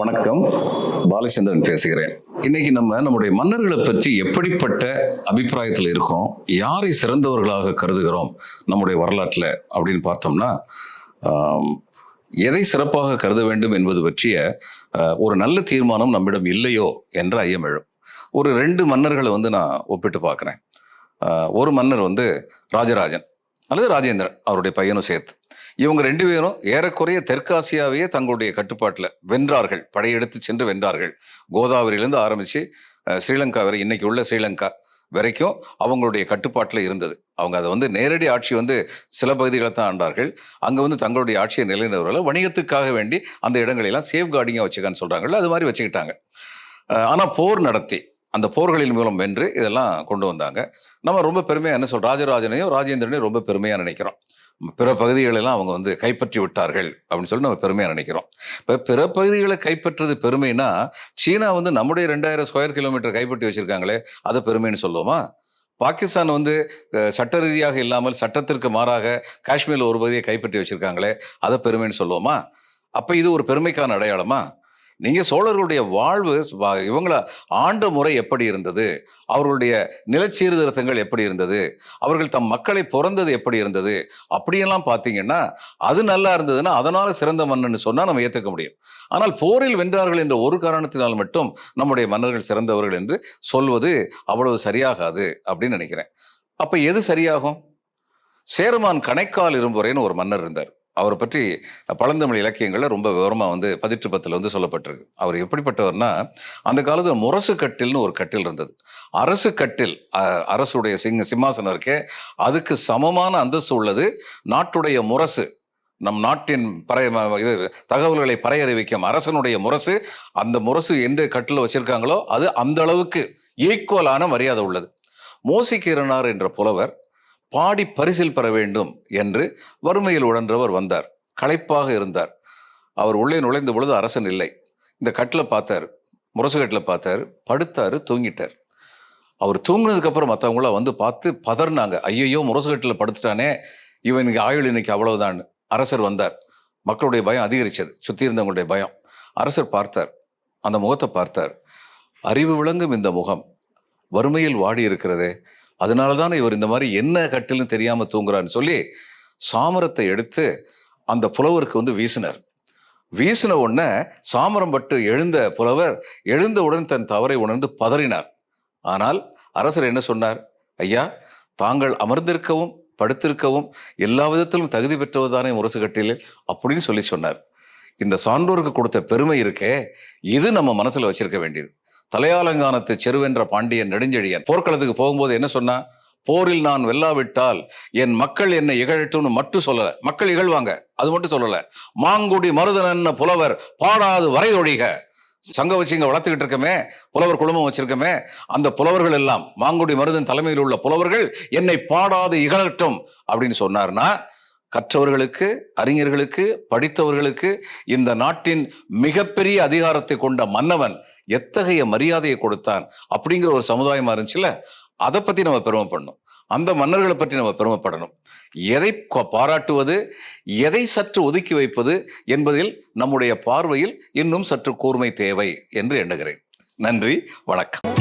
வணக்கம். பாலச்சந்திரன் பேசுகிறேன். இன்னைக்கு நம்ம நம்முடைய மன்னர்களை பற்றி எப்படிப்பட்ட அபிப்பிராயத்தில் இருக்கோம் யாரை சிறந்தவர்களாக கருதுகிறோம் நம்முடைய வரலாற்றில் அப்படின்னு பார்த்தோம்னா எதை சிறப்பாக கருத வேண்டும் என்பது பற்றிய ஒரு நல்ல தீர்மானம் நம்மிடம் இல்லையோ என்ற ஐயம் எழும். ஒரு ரெண்டு மன்னர்களை வந்து நான் ஒப்பிட்டு பார்க்குறேன். ஒரு மன்னர் வந்து ராஜராஜன். அல்லது ராஜேந்திரன் அவருடைய பையனும் சேர்த்து. இவங்க ரெண்டு பேரும் ஏறக்குறைய தெற்காசியாவையே தங்களுடைய கட்டுப்பாட்டில் வென்றார்கள். படையெடுத்து சென்று வென்றார்கள். கோதாவரியிலேருந்து ஆரம்பித்து ஸ்ரீலங்கா வரை இன்னைக்கு உள்ள ஸ்ரீலங்கா வரைக்கும் அவங்களுடைய கட்டுப்பாட்டில் இருந்தது. அவங்க அதை வந்து நேரடி ஆட்சி வந்து சில பகுதிகளை தான் ஆண்டார்கள். அங்கே வந்து தங்களுடைய ஆட்சியை நிலைநிறுவல வணிகத்துக்காக வேண்டி அந்த இடங்களெல்லாம் சேஃப் கார்டிங்காக வச்சுக்கான்னு சொல்கிறாங்கல்ல அது மாதிரி வச்சுக்கிட்டாங்க. ஆனால் போர் நடத்தி அந்த போர்களின் மூலம் வென்று இதெல்லாம் கொண்டு வந்தாங்க. நம்ம ரொம்ப பெருமையாக என்ன சொல் ராஜராஜனையும் ராஜேந்திரனையும் ரொம்ப பெருமையாக நினைக்கிறோம். பிற பகுதிகளெல்லாம் அவங்க வந்து கைப்பற்றி விட்டார்கள் அப்படின்னு சொல்லி நம்ம பெருமையாக நினைக்கிறோம். இப்போ பிற பகுதிகளை கைப்பற்றது பெருமைனா சீனா வந்து நம்முடைய ரெண்டாயிரம் ஸ்கொயர் கிலோமீட்டர் கைப்பற்றி வச்சுருக்காங்களே அதை பெருமைன்னு சொல்லுவோமா? பாகிஸ்தான் வந்து சட்ட ரீதியாக இல்லாமல் சட்டத்திற்கு மாறாக காஷ்மீரில் ஒரு பகுதியை கைப்பற்றி வச்சுருக்காங்களே அதை பெருமைன்னு சொல்லுவோமா? அப்போ இது ஒரு பெருமைக்கான அடையாளமா? நீங்க சோழர்களுடைய வாழ்வு இவங்கள ஆண்ட முறை எப்படி இருந்தது? அவர்களுடைய நிலச்சீர்திருத்தங்கள் எப்படி இருந்தது? அவர்கள் தம் மக்களை பிறந்தது எப்படி இருந்தது? அப்படியெல்லாம் பார்த்தீங்கன்னா அது நல்லா இருந்ததுன்னா அதனால சிறந்த மன்னன் சொன்னா நம்ம ஏற்றுக்க முடியும். ஆனால் போரில் வென்றார்கள் என்ற ஒரு காரணத்தினால் மட்டும் நம்முடைய மன்னர்கள் சிறந்தவர்கள் என்று சொல்வது அவ்வளவு சரியாகாது அப்படின்னு நினைக்கிறேன். அப்ப எது சரியாகும்? சேருமான் கணைக்கால் இரும்புரைன்னு ஒரு மன்னர் இருந்தார். அவரை பற்றி பழந்தமிழ் இலக்கியங்களில் ரொம்ப விவரமாக வந்து பதிற்று பத்தில் வந்து சொல்லப்பட்டிருக்கு. அவர் எப்படிப்பட்டவர்னா அந்த காலத்தில் முரசு கட்டில்னு ஒரு கட்டில் இருந்தது. அரசு கட்டில் அரசுடைய சிங்க சிம்மாசனம் இருக்கே அதுக்கு சமமான அந்தஸ்து உள்ளது. நாட்டுடைய முரசு நம் நாட்டின் பறை இது தகவல்களை பறையறிவிக்கும் அரசனுடைய முரசு அந்த முரசு எந்த கட்டில் வச்சுருக்காங்களோ அது அந்த அளவுக்கு ஈக்குவலான மரியாதை உள்ளது. மோசிக்கிறனார் என்ற புலவர் பாடி பரிசில் பெற வேண்டும் என்று வறுமையில் உழன்றவர் வந்தார். களைப்பாக இருந்தார். அவர் உள்ளே நுழைந்த பொழுது அரசன் இல்லை. இந்த கட்டில் பார்த்தார் முரசு கட்டில் பார்த்தார் படுத்தாரு தூங்கிட்டார். அவர் தூங்கினதுக்கப்புறம் மற்றவங்களாம் வந்து பார்த்து பதறினாங்க. ஐயையோ முரசு கட்டில் படுத்துட்டானே இவனுக்கு ஆயுள் இன்னைக்கு அவ்வளவுதான். அரசர் வந்தார். மக்களுடைய பயம் அதிகரித்தது சுற்றி இருந்தவங்களுடைய பயம். அரசர் பார்த்தார். அந்த முகத்தை பார்த்தார். அறிவு விளங்கும் இந்த முகம். வறுமையில் வாடி இருக்கிறதே. அதனால தான் இவர் இந்த மாதிரி என்ன கட்டில்னு தெரியாமல் தூங்குறான்னு சொல்லி சாமரத்தை எடுத்து அந்த புலவருக்கு வந்து வீசினார். வீசின உடனே சாமரம் பட்டு எழுந்த புலவர் எழுந்தவுடன் தன் தவறை உணர்ந்து பதறினார். ஆனால் அரசர் என்ன சொன்னார்? ஐயா தாங்கள் அமர்ந்திருக்கவும் படுத்திருக்கவும் எல்லா விதத்திலும் தகுதி பெற்றவர்தானே முரசு கட்டில் அப்படின்னு சொல்லி சொன்னார். இந்த சான்றோருக்கு கொடுத்த பெருமை இருக்கே இது நம்ம மனசில் வச்சிருக்க வேண்டியது. தலையாலங்கானத்து செருவென்ற பாண்டியன் நெடுஞ்செழியன். போர்க்களத்துக்கு போகும்போது என்ன சொன்னா போரில் நான் வெல்லாவிட்டால் என் மக்கள் என்னை இகழட்டும்னு மட்டும் சொல்லல. மக்கள் இகழ்வாங்க அது மட்டும் சொல்லல. மாங்குடி மருதனன்ன புலவர் பாடாது வரை ஒழிக. சங்கம் வச்சு இங்கே வளர்த்துக்கிட்டு இருக்கமே புலவர் குழுமம் வச்சிருக்கமே அந்த புலவர்கள் எல்லாம் மாங்குடி மருதன் தலைமையில் உள்ள புலவர்கள் என்னை பாடாது இகழட்டும் அப்படின்னு சொன்னார்னா கற்றவர்களுக்கு அறிஞர்களுக்கு படித்தவர்களுக்கு இந்த நாட்டின் மிகப்பெரிய அதிகாரத்தை கொண்ட மன்னவன் எத்தகைய மரியாதையை கொடுத்தான் அப்படிங்கிற ஒரு சமுதாயமா இருந்துச்சுல அதை பத்தி நம்ம பெருமைப்படணும். அந்த மன்னர்களை பற்றி நம்ம பெருமைப்படணும். எதை பாராட்டுவது எதை சற்று ஒதுக்கி வைப்பது என்பதில் நம்முடைய பார்வையில் இன்னும் சற்று கூர்மை தேவை என்று எண்ணுகிறேன். நன்றி வணக்கம்.